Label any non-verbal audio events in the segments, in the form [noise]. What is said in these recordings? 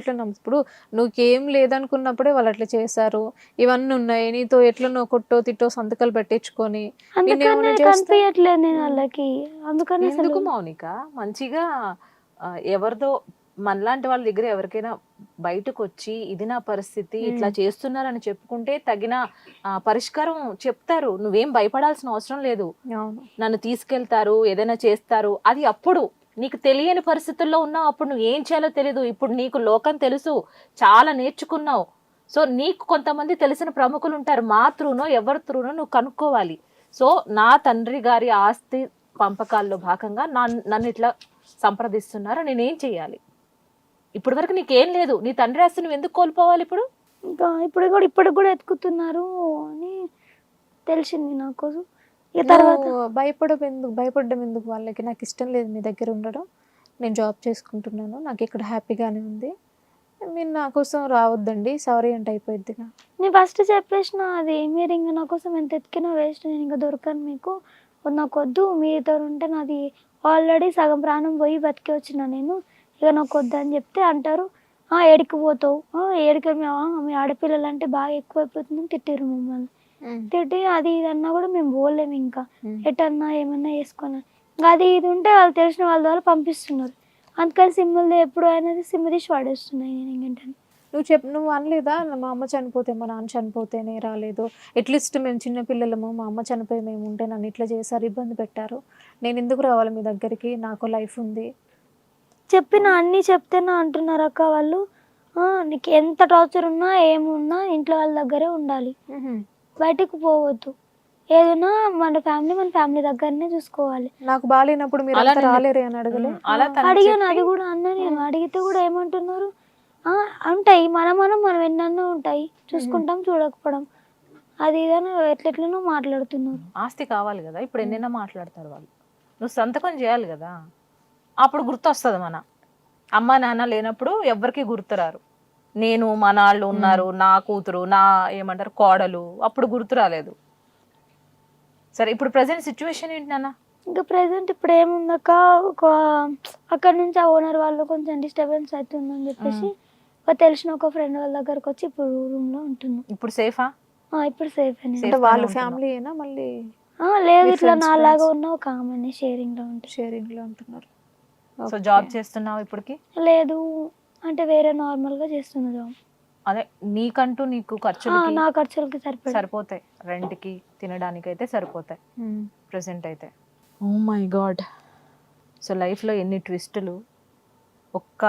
ఎట్లా నమ్ము ఇప్పుడు నువ్వుకేం లేదనుకున్నప్పుడే వాళ్ళు అట్లా చేశారు. ఇవన్నీ ఉన్నాయి. నీతో ఎట్లా నువ్వు కొట్టో తిట్టో సంతకాలు పెట్టించుకొని? కనిపించట్లేదు నేను వాళ్ళకి. అందుకని ఎందుకు మౌనిక? మంచిగా ఎవరిదో మనలాంటి వాళ్ళ దగ్గర ఎవరికైనా బయటకు వచ్చి ఇది నా పరిస్థితి ఇట్లా చేస్తున్నారని చెప్పుకుంటే తగిన పరిష్కారం చెప్తారు. నువ్వేం భయపడాల్సిన అవసరం లేదు. నన్ను తీసుకెళ్తారు ఏదైనా చేస్తారు. అది అప్పుడు. నీకు తెలియని పరిస్థితుల్లో ఉన్నావు అప్పుడు నువ్వు ఏం చేయాలో తెలియదు ఇప్పుడు నీకు లోకం తెలుసు చాలా నేర్చుకున్నావు. సో నీకు కొంతమంది తెలిసిన ప్రముఖులు ఉంటారు. మా త్రూనో ఎవరి త్రూనో నువ్వు కనుక్కోవాలి. సో నా తండ్రి గారి ఆస్తి పంపకాల్లో భాగంగా నన్ను నన్ను ఇట్లా సంప్రదిస్తున్నారు. నేనేం చేయాలి? ఇప్పటి వరకు నీకేం లేదు. నీ తండ్రి ఆస్తి నువ్వు ఎందుకు కోల్పోవాలి ఇప్పుడు? ఇంకా ఇప్పుడు కూడా ఇప్పటికి కూడా ఎత్తుకుతున్నారు అని తెలిసింది నాకు ఇక తర్వాత? భయపడడం ఎందుకు? భయపడడం ఎందుకు వాళ్ళకి? నాకు ఇష్టం లేదు మీ దగ్గర ఉండడం. నేను జాబ్ చేసుకుంటున్నాను. నాకు ఇక్కడ హ్యాపీగానే ఉంది. మీరు నా కోసం రావద్దండి. సారీ అంటే అయిపోయిద్దిగా నేను ఫస్ట్ చెప్పేసిన అది మీరు ఇంకా నా కోసం ఎంత ఎతికినా వేస్ట్ నేను ఇంకా దొరకను మీకు. నాకు వద్దు. మీతో ఉంటే నాది ఆల్రెడీ సగం ప్రాణం పోయి బతికి వచ్చిన నేను. ఇక నాకు వద్దు అని చెప్తే అంటారు. "ఆ, ఏడికి పోతావు. "ఆ, ఏడికి మీ ఆడపిల్లలు అంటే బాగా ఎక్కువైపోతుందని తిట్టిరు మమ్మల్ని. తిట్టి అది ఇది అన్నా కూడా మేము పోలేము ఇంకా. ఎటన్నా ఏమన్నా వేసుకొని. ఇంకా అది ఇది ఉంటే వాళ్ళు తెలిసిన వాళ్ళ ద్వారా పంపిస్తున్నారు. అందుకని సిమ్ములు ఎప్పుడు అనేది సిమ్ తీసి వాడేస్తున్నాయి నేను ఇంకేంటని నువ్వు చెప్ నువ్వు అనలేదా? మా అమ్మ చనిపోతే మా నాన్న చనిపోతేనే రాలేదు. అట్లీస్ట్ మేము చిన్న పిల్లలము మా అమ్మ చనిపోయి మేము ఉంటే నన్ను ఇట్లా చేశారు ఇబ్బంది పెట్టారు. నేను ఎందుకు రావాలి మీ దగ్గరికి? నాకు లైఫ్ ఉంది. చెప్పిన అన్నీ చెప్తేనే అంటున్నారు అక్క వాళ్ళు. "ఆ, నీకు ఎంత టార్చర్ ఉన్నా ఏమున్నా ఇంట్లో వాళ్ళ దగ్గరే ఉండాలి. బయటికి పోవద్దు. ఏదైనా మన ఫ్యామిలీ మన ఫ్యామిలీ దగ్గరనే చూసుకోవాలి. నాకు బాగాలేనప్పుడు మీరు అలా రాలేరే అని అడగలే? అలా అడిగాను అది కూడా అన్నా నేను అడిగితే కూడా ఏమంటున్నారు? "ఆ, ఉంటాయి. మన మనం మనం ఎన్నెన్నో ఉంటాయి. చూసుకుంటాం చూడకపోవడం. అది ఇదని ఎట్లెట్లనో మాట్లాడుతున్నారు. ఆస్తి కావాలి కదా. ఇప్పుడు ఎన్నైనా మాట్లాడతారు వాళ్ళు. నువ్వు సంతకం చేయాలి కదా. అప్పుడు గుర్తొస్తుంది మన. అమ్మ నాన్న లేనప్పుడు ఎవ్వరికి గుర్తురారు. నేను మా నాళ్ళు ఉన్నారు నా కూతురు నా ఏమంటారు కోడలు అప్పుడు గుర్తు రాలేదు. సరే ఇప్పుడు ప్రజెంట్ సిచ్యువేషన్ ఏంటి నాన్న? ఇంకా ప్రెసెంట్ ఇప్పుడు ఏముందక్క? ఒక అక్కడ నుంచి ఆ ఓనర్ వాళ్ళు కొంచెం డిస్టర్బెన్స్ అవుతుందని చెప్పేసి ఒక తెలిసిన ఒక ఫ్రెండ్ వాళ్ళ దగ్గరకు వచ్చి ఇప్పుడు రూమ్లో ఉంటున్నాం. ఇప్పుడు సేఫా ఆ, ఇప్పుడు సేఫ్ అని. అంటే వాళ్ళ. ఫ్యామిలీ అయినా మళ్ళీ? ఆ, లేదు ఇట్లా నాలాగా. ఉన్న ఒక ఆమెని షేరింగ్లో ఉంటుంది షేరింగ్లో ఉంటున్నారు. సో. జాబ్ చేస్తున్నావు ఇప్పటికి? లేదు అంటే వేరే నార్మల్గా చేస్తున్న జాబ్ అదే నీకంటూ నీకు ఆ, ఖర్చులకి నా ఖర్చులకి సరిపడా సరిపోతాయి. రెంట్కి తినడానికి అయితే సరిపోతాయి. ప్రెసెంట్ అయితే. ఓ మై గాడ్ సో లైఫ్లో ఎన్ని ట్విస్టులు ఒక్క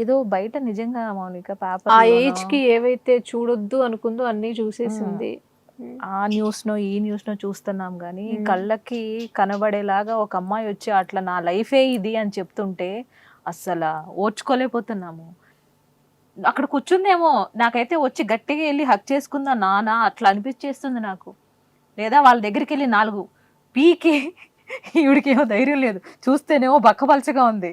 ఏదో బయట నిజంగా మౌనిక పేపర్ ఆ ఏజ్కి ఏవైతే చూడొద్దు అనుకుందో అన్ని చూసేసింది. ఆ న్యూస్నో ఈ న్యూస్నో చూస్తున్నాం కానీ. కళ్ళకి కనబడేలాగా ఒక అమ్మాయి వచ్చి అట్లా నా లైఫే ఇది అని చెప్తుంటే అస్సలు ఓర్చుకోలేకపోతున్నాము. అక్కడ కూర్చుందేమో నాకైతే వచ్చి గట్టిగా వెళ్ళి హక్ చేసుకుందా నానా అట్లా అనిపించేస్తుంది నాకు. లేదా వాళ్ళ దగ్గరికి వెళ్ళి నాలుగు పీకి ఈవిడికి ఏమో ధైర్యం లేదు. చూస్తేనేమో బక్కపలచగా ఉంది.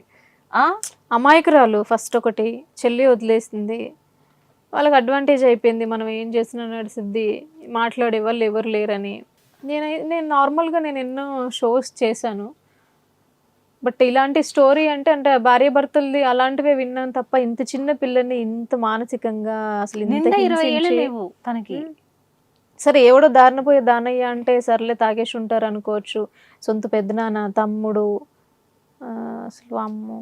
అమాయకురాలు ఫస్ట్ ఒకటి చెల్లి వదిలేసింది. వాళ్ళకి అడ్వాంటేజ్ అయిపోయింది మనం ఏం చేసినా నడిసిద్ది మాట్లాడే వాళ్ళు ఎవరు లేరని. నేను నేను నార్మల్గా నేను ఎన్నో షోస్ చేశాను. బట్ ఇలాంటి స్టోరీ అంటే అంటే భార్య భర్తలది అలాంటివే విన్నాను తప్ప ఇంత చిన్న పిల్లని ఇంత మానసికంగా అసలు ఇంత ఇరవై ఏళ్ళు లేవు తనకి. సరే ఎవడో దారిన పోయే దానయ్య అంటే సర్లే తాగేసి ఉంటారు అనుకోవచ్చు. సొంత పెద్దనాన్న తమ్ముడు అసలు అమ్ము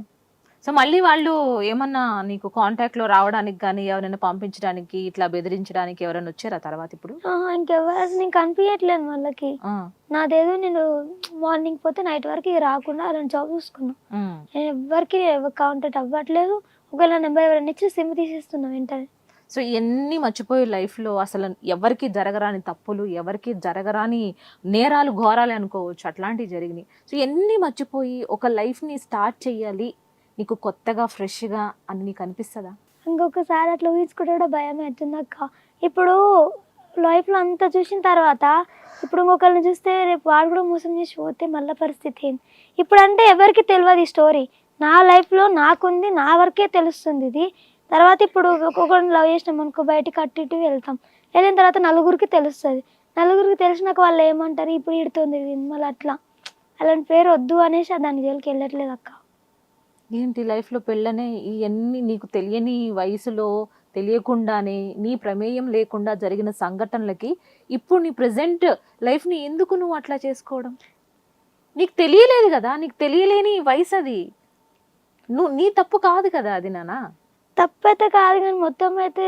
సో మళ్ళీ వాళ్ళు ఏమన్నా నీకు కాంటాక్ట్లో రావడానికి కానీ ఎవరైనా పంపించడానికి ఇట్లా బెదిరించడానికి ఎవరైనా వచ్చారా తర్వాత ఇప్పుడు? ఇంకెవరు నేను కనిపించట్లేదు వాళ్ళకి. నాదేదో నేను మార్నింగ్ పోతే నైట్ వరకు రాకుండా అలాంటి జాబ్ చూసుకున్నా. ఎవరికి కాంటాక్ట్ అవ్వట్లేదు. ఒకవేళ నెంబర్ ఎవరైనా ఇచ్చి సిమ్ తీసేస్తున్నా వెంటనే. సో ఎన్ని మర్చిపోయే లైఫ్లో అసలు ఎవరికి జరగరాని తప్పులు ఎవరికి జరగరాని నేరాలు ఘోరాలు అనుకోవచ్చు. అట్లాంటివి జరిగినాయి. సో ఎన్ని మర్చిపోయి ఒక లైఫ్ని స్టార్ట్ చెయ్యాలి నీకు కొత్తగా ఫ్రెష్గా అని నీకు అనిపిస్తుందా? ఇంకొకసారి అట్లా ఊహించుకుంటే కూడా భయం అవుతుంది అక్క. ఇప్పుడు లైఫ్లో అంతా చూసిన తర్వాత ఇప్పుడు ఇంకొకరిని చూస్తే రేపు వాడు కూడా మోసం చేసి పోతే మళ్ళీ పరిస్థితి ఏంది? ఇప్పుడు అంటే ఎవరికి తెలియదు ఈ స్టోరీ. నా లైఫ్లో నాకుంది నా వరకే తెలుస్తుంది ఇది. తర్వాత ఇప్పుడు ఒక్కొక్కరిని లవ్ చేసినాం అనుకో బయటికి అటు ఇటు వెళ్తాం. వెళ్ళిన తర్వాత నలుగురికి తెలుస్తుంది. నలుగురికి తెలిసినాక వాళ్ళు ఏమంటారు? ఇప్పుడు ఇడుతుంది మళ్ళీ అట్లా. అలాంటి పేరు వద్దు అనేసి దాని జైలుకి వెళ్ళట్లేదు అక్క. ఏంటి లైఫ్లో పెళ్ళనే ఇవన్నీ నీకు తెలియని వయసులో తెలియకుండానే నీ ప్రమేయం లేకుండా జరిగిన సంఘటనలకి ఇప్పుడు నీ ప్రజెంట్ లైఫ్ని ఎందుకు నువ్వు అట్లా చేసుకోవడం? నీకు తెలియలేదు కదా నీకు తెలియలేని వయసు అది నువ్వు నీ తప్పు కాదు కదా అది నానా? తప్పైతే కాదు కానీ మొత్తం అయితే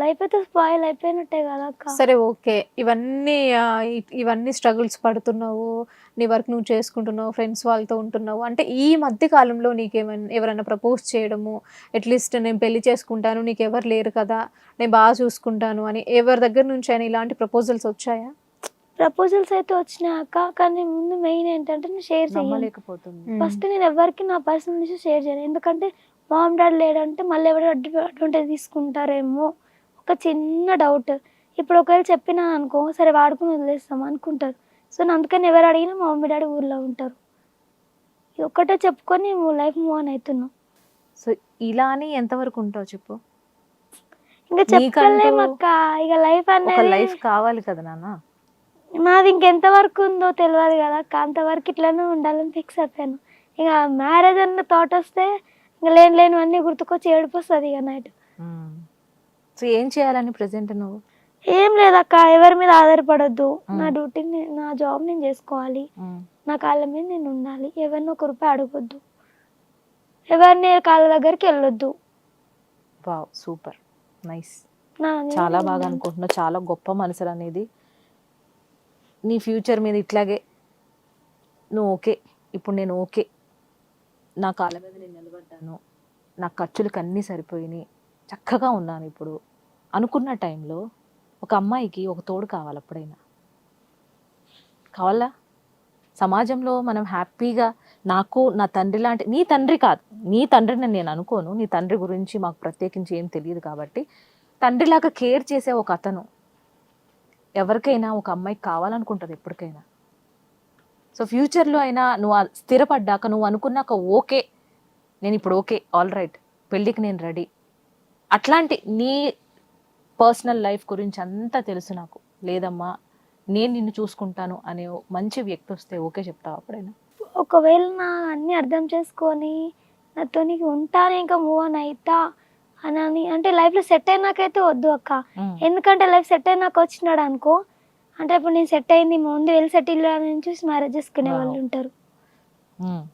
లైఫ్ అయితే స్పాయిల్ అయిపోయినట్టే కదా అక్క. సరే ఓకే. ఇవన్నీ ఆ, ఇ- ఇవన్నీ స్ట్రగుల్స్ పడుతున్నావు నీ వర్క్ నువ్వు చేసుకుంటున్నావు ఫ్రెండ్స్ వాళ్ళతో ఉంటున్నావు. అంటే ఈ మధ్య కాలంలో నీకేమైనా ఎవరైనా ప్రపోజ్ చేయడము అట్లీస్ట్ నేను పెళ్ళి చేసుకుంటాను నీకు ఎవరు లేరు కదా నేను బాగా చూసుకుంటాను అని ఎవరి దగ్గర నుంచి అయినా ఇలాంటి ప్రపోజల్స్ వచ్చాయా? ప్రపోజల్స్ అయితే వచ్చినాయి అక్క కానీ ముందు మెయిన్ ఏంటంటే నేను షేర్ చేయను నమ్మలేకపోతుంది. ఫస్ట్ నేను ఎవరికి నా పర్సనల్ విషయం షేర్ చేయను. ఎందుకంటే మామ్ డాడీ లేడంటే మళ్ళీ ఎవరు అడ్వాంటేజ్ తీసుకుంటారేమో. ఒక చిన్న డౌట్ ఇప్పుడు ఒకవేళ చెప్పినా అనుకో సరే వాడుకుని వదిలేస్తాం అనుకుంటారు. సో అందుకని ఎవరు అడిగినా మా మమ్మీ డాడీ ఊర్లో ఉంటారు. ఒక్కటే చెప్పుకొని లైఫ్ మూవ్ ఆన్ అవుతున్నాం. సో ఇలా అని ఎంతవరకు ఉంటావు చెప్పు? ఇంకా చెప్పలేము అక్క. ఇక లైఫ్ అనేది లైఫ్ కావాలి కదా నాన్న. నాది ఇంకెంత వరకు ఉందో తెలియదు కదా అక్క. అంతవరకు ఇట్లానే ఉండాలని ఫిక్స్ అయిపోయాను. ఇక మ్యారేజ్ అన్న థాట్ వస్తే ఇంకా లేని లేనివన్నీ గుర్తుకొచ్చి ఏడుపు వస్తుంది ఇక నైట్. సో ఏం చేయాలని ప్రెసెంట్ నువ్వు? ఏం లేదక్క ఎవరి మీద ఆధారపడొద్దు. నా డ్యూటీ నా జాబ్ నేను చేసుకోవాలి. నా కాళ్ళ మీద నేను ఉండాలి. ఎవరిని ఒక రూపాయి అడగొద్దు. ఎవరిని కాళ్ళ దగ్గరికి వెళ్ళొద్దు. Wow super. నైస్. నా చాలా బాగా అనుకుంటున్నావు. చాలా గొప్ప మనసులు అనేది. నీ ఫ్యూచర్ మీద ఇట్లాగే నువ్వు ఓకే. ఇప్పుడు నేను ఓకే. నా కాళ్ళ మీద నేను నిలబడ్డాను. నా ఖర్చులకు అన్నీ సరిపోయినాయి. చక్కగా ఉన్నాను ఇప్పుడు. అనుకున్న టైంలో ఒక అమ్మాయికి ఒక తోడు కావాలి అప్పుడైనా. కావాలా? సమాజంలో మనం హ్యాపీగా నాకు నా తండ్రి లాంటి నీ తండ్రి కాదు. నీ తండ్రిని నేను అనుకోను. నీ తండ్రి గురించి మాకు ప్రత్యేకించి ఏం తెలియదు కాబట్టి తండ్రిలాగా కేర్ చేసే ఒక అతను ఎవరికైనా ఒక అమ్మాయికి కావాలనుకుంటుంది ఎప్పటికైనా. సో ఫ్యూచర్లో అయినా నువ్వు స్థిరపడ్డాక నువ్వు అనుకున్నాక ఓకే. నేను ఇప్పుడు ఓకే. All right. పెళ్ళికి నేను రెడీ. అట్లాంటి నీ పర్సనల్ లైఫ్ గురించి అంతా తెలుసు నాకు. లేదమ్మా నేను నిన్ను చూసుకుంటాను అనే మంచి వ్యక్తి వస్తే ఓకే చెప్తావు అప్పుడైనా ఒకవేళ నా అన్ని అర్థం చేసుకొని నాతో నీకు ఉంటానే ఇంకా మూవ్ ఆన్ అవుతా అని అని అంటే లైఫ్లో సెట్ అయినాకైతే వద్దు అక్క. ఎందుకంటే లైఫ్ సెట్ అయినాక వచ్చినాడు అనుకో అంటే ఇప్పుడు నేను సెట్ అయింది ముందు వెళ్ళి సెటిల్ అని చూసి మ్యారేజ్ చేసుకునే. వాళ్ళు ఉంటారు. ఉమ్.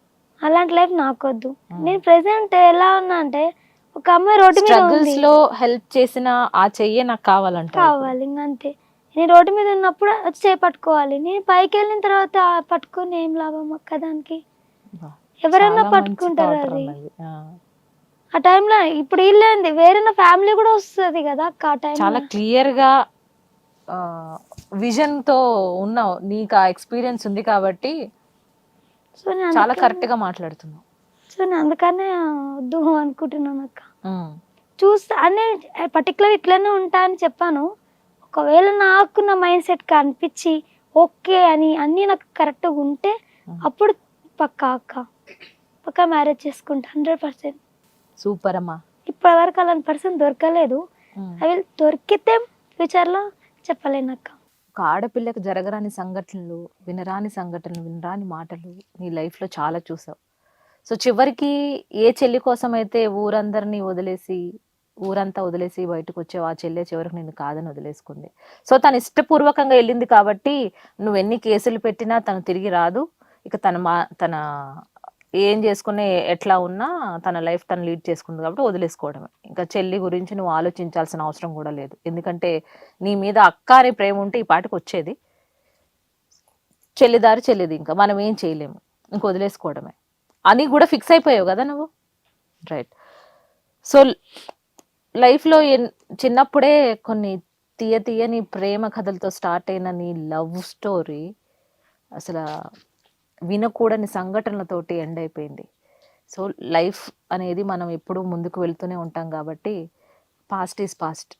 అలాంటి లైఫ్ నాకొద్దు. Hmm. నేను ప్రెసెంట్ ఎలా ఉన్నా అంటే ఒక అమ్మాయి రోడ్డు మీద లో హెల్ప్ చేసిన ఆ చెయ్యే నాకు కావాలంట కావాలి అంతే నేను రోడ్డు మీద ఉన్నప్పుడు వచ్చి చేయి పట్టుకోవాలి. నేను పైకి వెళ్ళిన తర్వాత పట్టుకొని ఏం లాభం అక్క దానికి? ఎవరైనా పట్టుకుంటారు అది. ఆ. టైంలో ఇప్పుడు వీళ్ళేంది వేరే ఫ్యామిలీ కూడా వస్తుంది కదా అక్క ఆ చాలా టైంలో క్లియర్గా విజన్తో ఉన్నావు నీకు ఆ ఎక్స్పీరియన్స్ ఉంది కాబట్టి సో నేను చాలా అందుకనే- కరెక్ట్గా మాట్లాడుతున్నావు. సో నేను అందుకనే వద్దు అనుకుంటున్నాను అక్క. ఉమ్. చూస్తా అనే పర్టికులర్ ఇట్లనే ఉంటా అని చెప్పాను. ఒకవేళ నాకు నా మైండ్ సెట్ అనిపించి ఓకే అని అన్నీ నాకు కరెక్ట్గా ఉంటే. అప్పుడు పక్కా అక్క. పక్కా మ్యారేజ్ చేసుకుంటా హండ్రెడ్ పర్సెంట్ సూపర్ అమ్మా. ఇప్పటి వరకు అలాంటి పర్సన్ దొరకలేదు. ఉమ్. అవి దొరికితే ఫ్యూచర్లో చెప్పలేను అక్క. ఒక ఆడపిల్లకు జరగరాని సంఘటనలు వినరాని సంఘటనలు వినరాని మాటలు నీ లైఫ్లో చాలా చూసావు. సో చివరికి ఏ చెల్లి కోసం అయితే ఊరందరినీ వదిలేసి ఊరంతా వదిలేసి బయటకు వచ్చావు ఆ చెల్లె చివరికి నేను కాదని వదిలేసుకుంది. సో తను ఇష్టపూర్వకంగా వెళ్ళింది కాబట్టి నువ్వు ఎన్ని కేసులు పెట్టినా తను తిరిగి రాదు. ఇక తన మా తన ఏం చేసుకునే ఎట్లా ఉన్నా తన లైఫ్ తను లీడ్ చేసుకుంది కాబట్టి వదిలేసుకోవడమే. ఇంకా చెల్లి గురించి నువ్వు ఆలోచించాల్సిన అవసరం కూడా లేదు. ఎందుకంటే నీ మీద అక్క ప్రేమ ఉంటే ఈ పాటికి వచ్చేది. చెల్లిదారి చెల్లిది ఇంకా. మనం ఏం చేయలేము. ఇంక వదిలేసుకోవడమే. అని కూడా ఫిక్స్ అయిపోయావు కదా నువ్వు? రైట్ సో లైఫ్లో చిన్నప్పుడే కొన్ని తీయ తీయని ప్రేమ కథలతో స్టార్ట్ అయిన నీ లవ్ స్టోరీ అసలు వినకూడని సంఘటనలతోటి ఎండ్ అయిపోయింది. సో లైఫ్ అనేది మనం ఎప్పుడూ ముందుకు వెళ్తూనే ఉంటాం కాబట్టి పాస్ట్ ఈజ్ పాస్ట్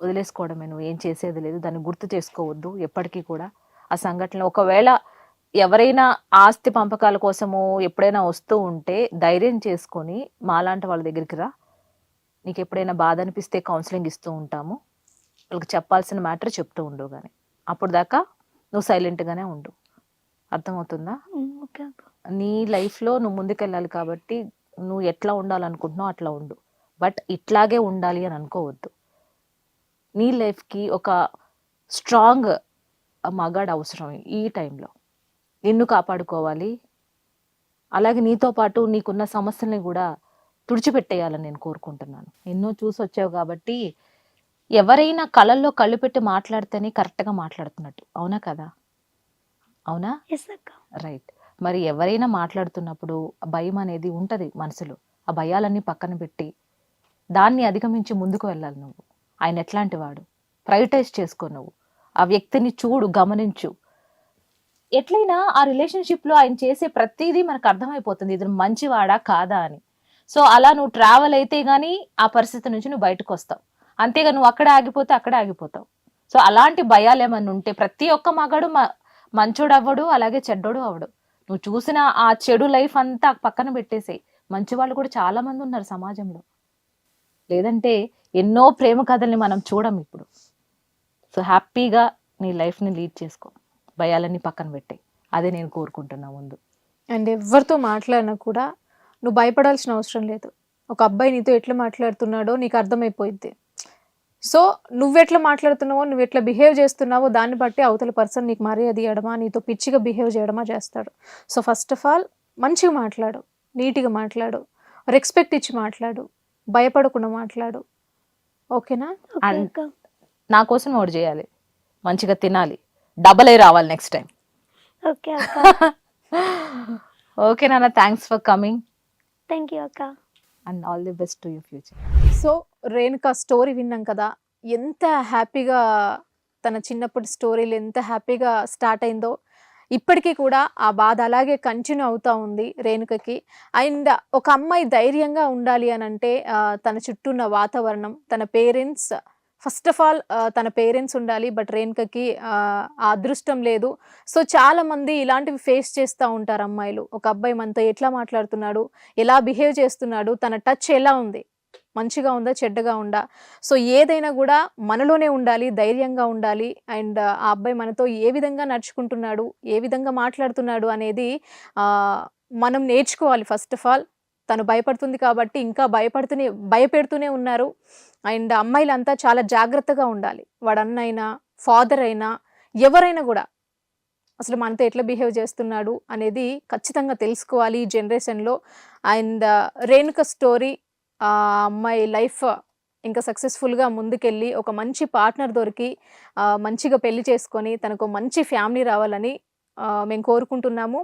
వదిలేసుకోవడమే నువ్వు ఏం చేసేది లేదు దాన్ని గుర్తు చేసుకోవద్దు ఎప్పటికీ కూడా. ఆ సంఘటన ఒకవేళ ఎవరైనా ఆస్తి పంపకాల కోసము ఎప్పుడైనా వస్తూ ఉంటే ధైర్యం చేసుకొని మాలాంటి వాళ్ళ దగ్గరికి రా. నీకు ఎప్పుడైనా బాధ అనిపిస్తే కౌన్సిలింగ్ ఇస్తూ ఉంటాము. వాళ్ళకి చెప్పాల్సిన మ్యాటర్ చెప్తూ ఉండు కానీ అప్పుడు దాకా నువ్వు సైలెంట్గానే ఉండు. అర్థమవుతుందా? ఓకే అక్క. నీ లైఫ్లో నువ్వు ముందుకెళ్ళాలి కాబట్టి నువ్వు ఎట్లా ఉండాలనుకుంటున్నావు అట్లా ఉండు. బట్ ఇట్లాగే ఉండాలి అని అనుకోవద్దు. నీ లైఫ్కి ఒక స్ట్రాంగ్ మగాడు అవసరం ఈ టైంలో. నిన్ను కాపాడుకోవాలి. అలాగే నీతో పాటు నీకున్న సమస్యల్ని కూడా తుడిచిపెట్టేయాలని నేను కోరుకుంటున్నాను. ఎన్నో చూసి వచ్చావు కాబట్టి ఎవరైనా కళల్లో కళ్ళు పెట్టి మాట్లాడితేనే కరెక్ట్గా మాట్లాడుతున్నట్టు. అవునా కదా? అవునా? ఎస్ అక్క. రైట్. మరి ఎవరైనా మాట్లాడుతున్నప్పుడు భయం అనేది ఉంటుంది మనసులో. ఆ భయాలన్నీ పక్కన పెట్టి దాన్ని అధిగమించి ముందుకు వెళ్ళాలి నువ్వు. ఆయన ఎట్లాంటి వాడు? ప్రైటైజ్ చేసుకో నువ్వు. ఆ వ్యక్తిని చూడు గమనించు. ఎట్లయినా ఆ relationship లో ఆయన చేసే ప్రతిదీ మనకు అర్థమైపోతుంది. ఇది మంచివాడా కాదా అని. సో అలా నువ్వు ట్రావెల్ అయితే గానీ ఆ పరిస్థితి నుంచి నువ్వు బయటకు వస్తావు. అంతేగా నువ్వు అక్కడే ఆగిపోతే అక్కడే ఆగిపోతావు. సో అలాంటి భయాలు ఏమన్నా ఉంటే ప్రతి ఒక్క మగాడు మ- మంచోడు అవ్వడు అలాగే చెడ్డోడు అవ్వడు. నువ్వు చూసిన ఆ చెడు లైఫ్ అంతా పక్కన పెట్టేసేయి. మంచి వాళ్ళు కూడా చాలా మంది ఉన్నారు సమాజంలో. లేదంటే ఎన్నో ప్రేమ కథల్ని మనం చూడం ఇప్పుడు. సో హ్యాపీగా నీ లైఫ్ని లీడ్ చేసుకో. భయాలన్నీ పక్కన పెట్టే అదే నేను కోరుకుంటున్నా ముందు. అండ్ ఎవరితో మాట్లాడినా కూడా నువ్వు భయపడాల్సిన అవసరం లేదు. ఒక అబ్బాయి నీతో ఎట్లా మాట్లాడుతున్నాడో నీకు అర్థమైపోయింది సో నువ్వెట్లా మాట్లాడుతున్నావో నువ్వు ఎట్లా బిహేవ్ చేస్తున్నావో దాన్ని బట్టి అవతల పర్సన్ నీకు మర్యాద ఇవ్వడమా నీతో పిచ్చిగా బిహేవ్ చేయడమా చేస్తాడు. సో ఫస్ట్ ఆఫ్ ఆల్ మంచిగా మాట్లాడు నీట్గా మాట్లాడు రెస్పెక్ట్ ఇచ్చి మాట్లాడు భయపడకుండా మాట్లాడు. ఓకేనా? నా కోసం ఒకటి చేయాలి మంచిగా తినాలి డబల్ అయి రావాలి నెక్స్ట్ టైం ఓకే అక్క. [laughs] ఓకే నాన్న thanks for coming thank you అక్క. And all the best to you future so Renuka story విన్నాం కదా ఎంత హ్యాపీగా తన చిన్నప్పటి స్టోరీలు ఎంత హ్యాపీగా స్టార్ట్ అయిందో ఇప్పటికీ కూడా ఆ బాధ అలాగే కంటిన్యూ అవుతూ ఉంది రేణుకకి. అండ్ ఒక అమ్మాయి ధైర్యంగా ఉండాలి అని అంటే తన చుట్టూ ఉన్న వాతావరణం తన పేరెంట్స్ ఫస్ట్ ఆఫ్ ఆల్ తన పేరెంట్స్ ఉండాలి బట్ రేణుకకి ఆ అదృష్టం లేదు. సో చాలామంది ఇలాంటివి ఫేస్ చేస్తూ ఉంటారు అమ్మాయిలు. ఒక అబ్బాయి మనతో ఎట్లా మాట్లాడుతున్నాడు ఎలా బిహేవ్ చేస్తున్నాడు తన టచ్ ఎలా ఉంది? మంచిగా ఉందా చెడ్డగా ఉందా? సో ఏదైనా కూడా మనలోనే ఉండాలి ధైర్యంగా ఉండాలి. అండ్ ఆ అబ్బాయి మనతో ఏ విధంగా నడుచుకుంటున్నాడు ఏ విధంగా మాట్లాడుతున్నాడు అనేది మనం నేర్చుకోవాలి. ఫస్ట్ ఆఫ్ ఆల్ తను భయపడుతుంది కాబట్టి ఇంకా భయపడుతూనే భయపెడుతూనే ఉన్నారు. అండ్ అమ్మాయిలంతా చాలా జాగ్రత్తగా ఉండాలి. వాడన్నైనా అయినా ఫాదర్ అయినా ఎవరైనా కూడా అసలు మనతో ఎట్లా బిహేవ్ చేస్తున్నాడు అనేది ఖచ్చితంగా తెలుసుకోవాలి ఈ జనరేషన్లో. అండ్ రేణుక స్టోరీ ఆ అమ్మాయి లైఫ్ ఇంకా సక్సెస్ఫుల్గా ముందుకెళ్ళి ఒక మంచి పార్ట్నర్ దొరికి మంచిగా పెళ్ళి చేసుకొని తనకు మంచి ఫ్యామిలీ రావాలని మేము కోరుకుంటున్నాము.